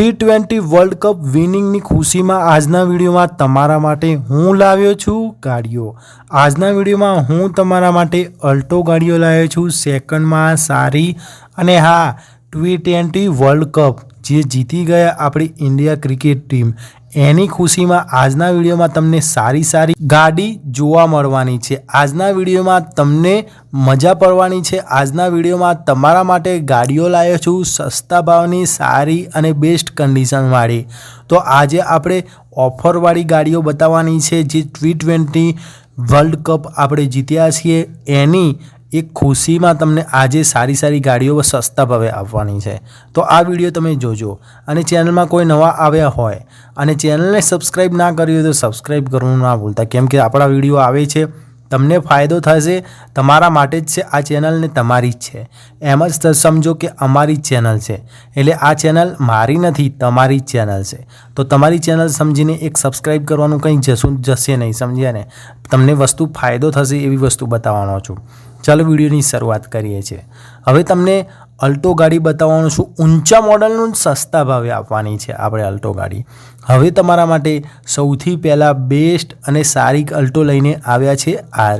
T twenty world cup વિનિંગની ખુશીમાં આજના વિડીયોમાં તમારા માટે હું લાવ્યો છું ગાડીઓ. આજના વિડીયોમાં હું તમારા માટે અલ્ટો ગાડીઓ લાવ્યો છું સેકન્ડમાં સારી અને હા ટી ટ્વેન્ટી વર્લ્ડ કપ જે જીતી ગયા આપણી ઇન્ડિયા ક્રિકેટ ટીમ એની ખુશીમાં આજના વિડીયોમાં તમને સારી સારી ગાડી જોવા મળવાની છે. આજના વિડીયોમાં તમને મજા પડવાની છે. આજના વિડીયોમાં તમારા માટે ગાડીઓ લાવ્યો છું સસ્તા ભાવની, સારી અને બેસ્ટ કન્ડિશનવાળી તો આજે આપણે ઓફરવાળી ગાડીઓ બતાવવાની છે જે ટી ટ્વેન્ટી વર્લ્ડ કપ આપણે જીત્યા છીએ. એની એક ખુશીમાં તમને આજે સારી સારી ગાડીઓ સસ્તા ભાવે આપવાની છે. તો આ વીડિયો તમે જોજો અને ચેનલમાં કોઈ નવા આવ્યા હોય અને ચેનલને સબસ્ક્રાઈબ ના કરી હોય તો સબસ્ક્રાઈબ કરવાનું ના ભૂલતા. કેમ કે આપણા વીડિયો આવે છે તમને ફાયદો થશે, તમારા માટે જ છે, આ ચેનલ ને તમારી જ છે. એમ જ સમજો કે અમારી જ ચેનલ છે. એટલે આ ચેનલ મારી નથી, તમારી જ ચેનલ છે. તો તમારી ચેનલ સમજીને એક સબસ્ક્રાઈબ કરવાનું કંઈ જશું, જશે નહીં, સમજ્યા ને? તમને વસ્તુ ફાયદો થશે એવી વસ્તુ બતાવવાનો છું. ચાલો વિડીયોની શરૂઆત કરીએ છીએ. હવે તમને અલ્ટો ગાડી બતાવવાનું છું ઊંચા મોડલનું સસ્તા ભાવે આપવાની છે આપણે અલ્ટો ગાડી. હવે તમારા માટે સૌથી પહેલાં બેસ્ટ અને સારી અલ્ટો લઈને આવ્યા છે આ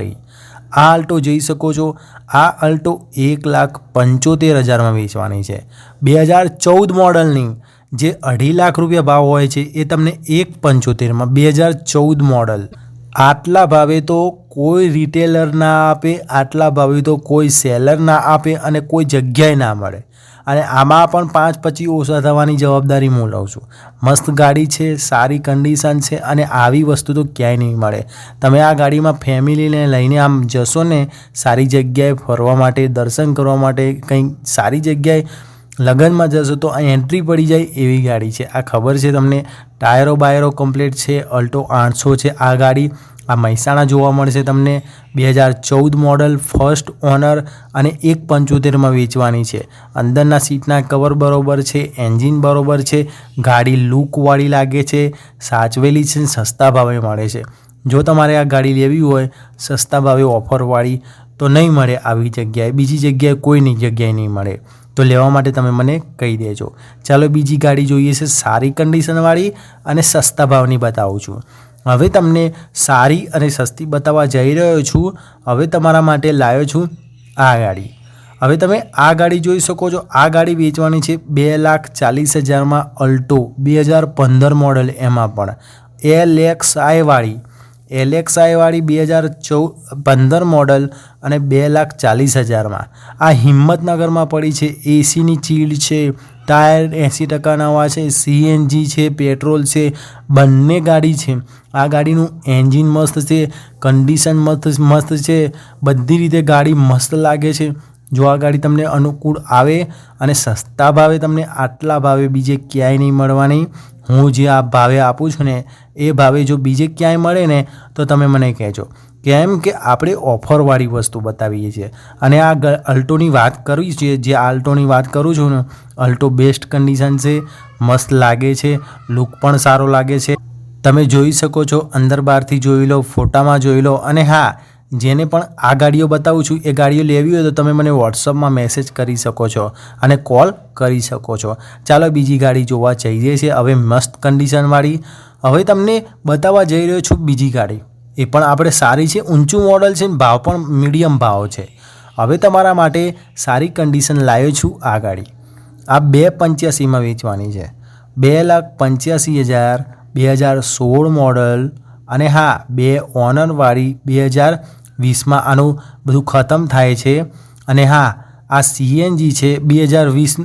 આ અલ્ટો જોઈ શકો છો. આ અલ્ટો એક લાખ પંચોતેર હજારમાં વેચવાની છે. બે હજાર ચૌદ મોડલની જે અઢી લાખ રૂપિયા ભાવ હોય છે એ તમને એક પંચોતેરમાં બે હજાર ચૌદ મોડલ. આટલા ભાવે તો કોઈ રિટેલર ના આપે, આટલા ભાવે તો કોઈ સેલર ના આપે અને કોઈ જગ્યાએ ના મળે. અને આમાં પણ પાંચ પછી ઓછા થવાની જવાબદારી હું લઉં છું. મસ્ત ગાડી છે, સારી કન્ડિશન છે અને આવી વસ્તુ તો ક્યાંય નહીં મળે. તમે આ ગાડીમાં ફેમિલીને લઈને આમ જશો ને, સારી જગ્યાએ ફરવા માટે, દર્શન કરવા માટે, કંઈ સારી જગ્યાએ લગ્નમાં જશો તો આ એન્ટ્રી પડી જાય એવી ગાડી છે. આ ખબર છે તમને? ટાયરો બાયરો કમ્પ્લીટ છે, અલ્ટો આઠસો છે. આ ગાડી આ મહેસાણા જોવા મળશે તમને. બે હજાર ચૌદ મોડલ ફર્સ્ટ ઓનર અને એક પંચોતેરમાં વેચવાની છે. અંદરના સીટના કવર બરોબર છે એન્જિન બરોબર છે, ગાડી લૂકવાળી લાગે છે, સાચવેલી છે, સસ્તા ભાવે મળે છે. જો તમારે આ ગાડી લેવી હોય, સસ્તા ભાવે ઓફરવાળી તો નહીં મળે આવી જગ્યાએ. બીજી જગ્યાએ કોઈની જગ્યાએ નહીં મળે. તો લેવા માટે તમે મને કહી દેજો. ચાલો બીજી ગાડી જોઈએ છે સારી કન્ડિશનવાળી અને સસ્તા ભાવની બતાવું છું. હવે તમને સારી અને સસ્તી બતાવવા જઈ રહ્યો છું. હવે તમારા માટે લાવ્યો છું આ ગાડી. હવે તમે આ ગાડી જોઈ શકો છો. આ ગાડી વેચવાની છે બે લાખ ચાલીસ હજારમાં અલ્ટો, બે હજાર પંદર મોડલ એમાં પણ. એલ એક્સ આઈવાળી એલેક્સાઈવાળી બે હજાર ચૌ, પંદર મોડલ અને બે લાખ ચાલીસ હજારમાં. આ હિંમતનગરમાં પડી છે. એસીની ચીડ છે. ટાયર એંસી ટકાના છે, સીએનજી છે, પેટ્રોલ છે, બંને ગાડી છે. આ ગાડીનું એન્જિન મસ્ત છે, કન્ડિશન મસ્ત મસ્ત છે, બધી રીતે ગાડી મસ્ત લાગે છે. જો આ ગાડી તમને અનુકૂળ આવે અને સસ્તા ભાવે તમને આટલા ભાવે બીજે ક્યાંય નહીં મળવાની, હું જે આ ભાવે આપું છું ને, એ ભાવે જો બીજે ક્યાંય મળે ને, તો તમે મને કહેજો. કેમ કે આપણે ઓફરવાળી વસ્તુ બતાવીએ છીએ. અને આ અલ્ટોની વાત કરવી છે જે આ અલ્ટોની વાત કરું છું ને અલ્ટો બેસ્ટ કન્ડિશન છે, મસ્ત લાગે છે, લુક પણ સારો લાગે છે. તમે જોઈ શકો છો, અંદર બહારથી જોઈ લો, ફોટામાં જોઈ લો અને હા, જેને પણ આ ગાડીઓ બતાવું છું, એ ગાડીઓ લેવી હોય તો તમે મને વોટ્સઅપમાં મેસેજ કરી શકો છો અને કોલ કરી શકો છો. ચાલો બીજી ગાડી જોવા જઈએ છીએ, હવે મસ્ત કન્ડિશનવાળી હવે તમને બતાવવા જઈ રહ્યો છું બીજી ગાડી. એ પણ આપણે સારી છે, ઊંચું મોડલ છે ભાવ પણ મીડિયમ ભાવ છે. હવે તમારા માટે સારી કન્ડિશન લાવ્યો છું આ ગાડી. આ બે પંચ્યાસીમાં વેચવાની છે. બે લાખ પંચ્યાસી હજાર બે હજાર સોળ મોડલ અને હા, બે ઓનરવાળી બે હજાર વીસમાં આનું બધું ખતમ થાય છે. અને હા, આ સીએનજી છે બે હજાર વીસ,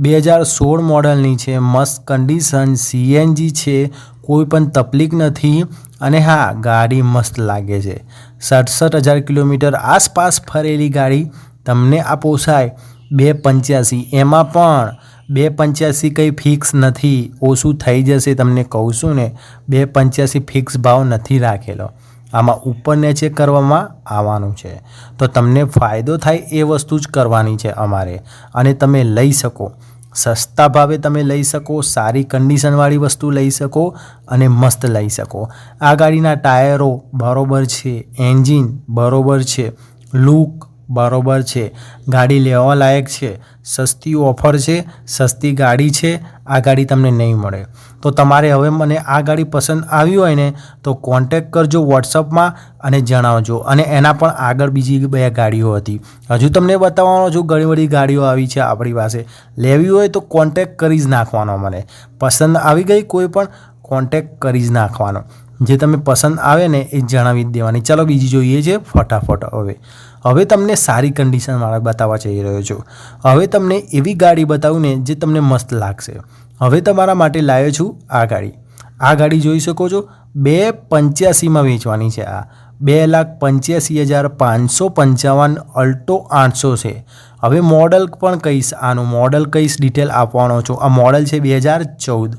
બે હજાર સોળ મોડલની છે. મસ્ત કન્ડિશન સીએનજી છે, કોઈ પણ તકલીફ નથી. અને હા, ગાડી મસ્ત લાગે છે. સડસઠ હજાર કિલોમીટર આસપાસ ફરેલી ગાડી તમને આ પોસાય. બે પંચ્યાસી. એમાં પણ બે પંચ્યાસી કંઈ ફિક્સ નથી. ઓછું થઈ જશે તમને કહું છું ને, બે પંચ્યાસી ફિક્સ ભાવ નથી રાખેલો. આમાં ઉપર નીચે કરવામાં આવવાનું છે. તો તમને ફાયદો થાય એ વસ્તુ જ કરવાની છે અમારે. અને તમે લઈ શકો. સસ્તા ભાવે તમે લઈ શકો, સારી કન્ડિશનવાળી વસ્તુ લઈ શકો અને મસ્ત લઈ શકો. આ ગાડીના ટાયરો બરોબર છે એન્જિન બરોબર છે લુક બરોબર છે. ગાડી લેવા લાયક છે. સસ્તી ઓફર છે. સસ્તી ગાડી છે. આ ગાડી તમને નહીં મળે. તો તમારે હવે મને આ ગાડી પસંદ આવી હોય ને, તો કોન્ટેક કરજો વોટ્સઅપમાં અને જણાવજો. અને એના પણ આગળ બીજી બે ગાડીઓ હતી. હજુ તમને બતાવવાનો છું, ઘણી બધી ગાડીઓ આવી છે આપણી પાસે. લેવી હોય તો કોન્ટેક કરી જ નાખવાનો મને. પસંદ આવી ગઈ કોઈ પણ કોન્ટેક કરી જ નાખવાનો. જે તમે પસંદ આવે ને એ જણાવી જ દેવાની. ચાલો બીજી જોઈએ છે ફટાફટ હવે. હવે તમને સારી કન્ડિશનવાળા બતાવવા જઈ રહ્યો છું. હવે તમને એવી ગાડી બતાવું ને જે તમને મસ્ત લાગશે. હવે તમારા માટે લાવ્યો છું આ ગાડી. આ ગાડી જોઈ શકો છો? બે પંચ્યાસીમાં વેચવાની છે આ. બે લાખ પંચ્યાસી હજાર પાંચસો પંચાવન અલ્ટો આઠસો છે. હવે મોડલ પણ કહીશ, આનું મોડલ કહીશ ડિટેલ આપવાનો છું. આ મોડલ છે બે હજાર ચૌદ.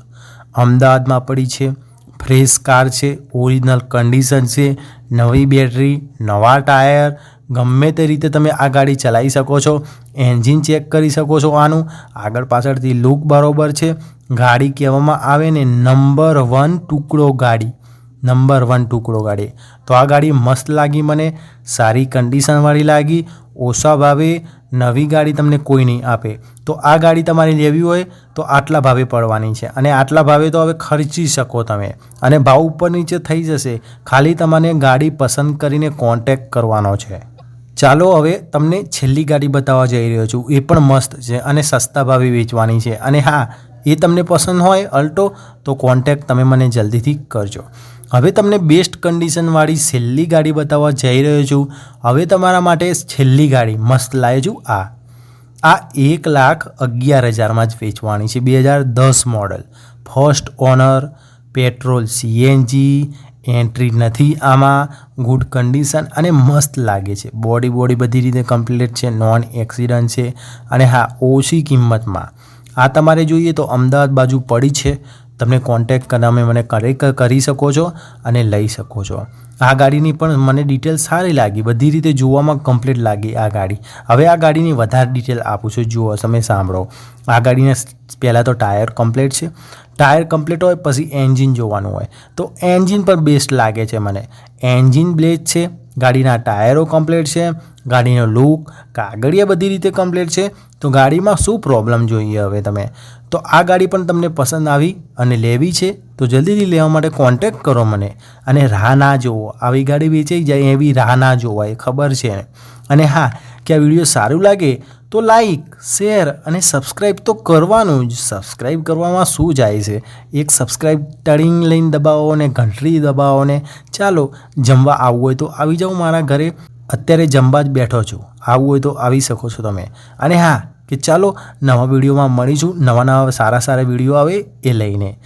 અમદાવાદમાં પડી છે. ફ્રેશ કાર છે ઓરિજિનલ કન્ડિશન છે, નવી બેટરી નવા ટાયર ગમે તે રીતે તમે આ ગાડી ચલાવી શકો છો, એન્જિન ચેક કરી શકો છો આનું. આગળ પાછળથી લુક બરાબર છે. ગાડી કહેવામાં આવે ને નંબર વન ટુકડો ગાડી. નંબર વન ટુકડો ગાડી. તો આ ગાડી મસ્ત લાગી મને, સારી કન્ડિશનવાળી લાગી. ઓછા ભાવે નવી ગાડી તમને કોઈ નહીં આપે. તો આ ગાડી તમારે લેવી હોય તો આટલા ભાવે પડવાની છે. અને આટલા ભાવે તો હવે ખર્ચી શકો તમે. અને ભાવ ઉપર નીચે થઈ જશે. ખાલી તમારે ગાડી પસંદ કરીને કોન્ટેક કરવાનો છે. ચાલો હવે તમને છેલ્લી ગાડી બતાવવા જઈ રહ્યો છું. એ પણ મસ્ત છે અને સસ્તા ભાવે વેચવાની છે. અને હા, એ તમને પસંદ હોય અલ્ટો, તો કોન્ટેક તમે મને જલ્દીથી કરજો. હવે તમને બેસ્ટ કન્ડિશનવાળી છેલ્લી ગાડી બતાવવા જઈ રહ્યો છું. હવે તમારા માટે છેલ્લી ગાડી મસ્ત લાવ્યો છું. આ આ એક લાખ અગિયાર હજારમાં જ વેચવાની છે. બે હજાર દસ model first owner petrol CNG entry નથી. આમાં ગુડ કન્ડિશન અને મસ્ત લાગે છે. બોડી બોડી બધી રીતે કમ્પ્લીટ છે નોન એક્સિડન્ટ છે. અને હા, ઓછી કિંમતમાં. આ તમારે જોઈએ તો અમદાવાદ બાજુ પડી છે. તમને કોન્ટેક તમે મને કરી શકો છો અને લઈ શકો છો. આ ગાડીની પણ મને ડિટેલ સારી લાગી. બધી રીતે જોવામાં કમ્પ્લીટ લાગી આ ગાડી. હવે આ ગાડીની વધારે ડિટેલ આપું છું. જુઓ, તમે સાંભળો. આ ગાડીને પહેલાં તો ટાયર કમ્પ્લીટ છે. ટાયર કમ્પ્લીટ હોય, પછી એન્જિન જોવાનું હોય. તો એન્જિન પણ બેસ્ટ લાગે છે મને. એન્જિન બ્લેડ છે, ગાડીના ટાયરો કમ્પ્લીટ છે, ગાડીનો લુક કાગળિયા બધી રીતે કમ્પ્લીટ છે. તો ગાડીમાં શું પ્રોબ્લેમ જોઈએ હવે તમે? તો આ ગાડી પણ તમને પસંદ આવી અને લેવી છે. તો જલ્દીથી લેવા માટે કોન્ટેક કરો મને. અને રાહ ના જોવો આવી ગાડી વેચાઈ જાય એવી રાહ ના જોવાય. ખબર છે. અને હા, કે આ વીડિયો સારું લાગે તો લાઈક શેર અને સબસ્ક્રાઈબ તો કરવાનું જ. સબસ્ક્રાઈબ કરવામાં શું જાય છે? એક સબસ્ક્રાઈબ ટળિંગ લઈને દબાવો ને ઘંટડી દબાવો ને ચાલો જમવા આવવું હોય તો આવી જાઓ મારા ઘરે. અત્યારે જમવા જ બેઠો છું. આવવું હોય તો આવી શકો છો તમે. અને હા, કે ચાલો નવા વિડીયોમાં મળીશું. નવા નવા સારા સારા વીડિયો આવે એ લઈને.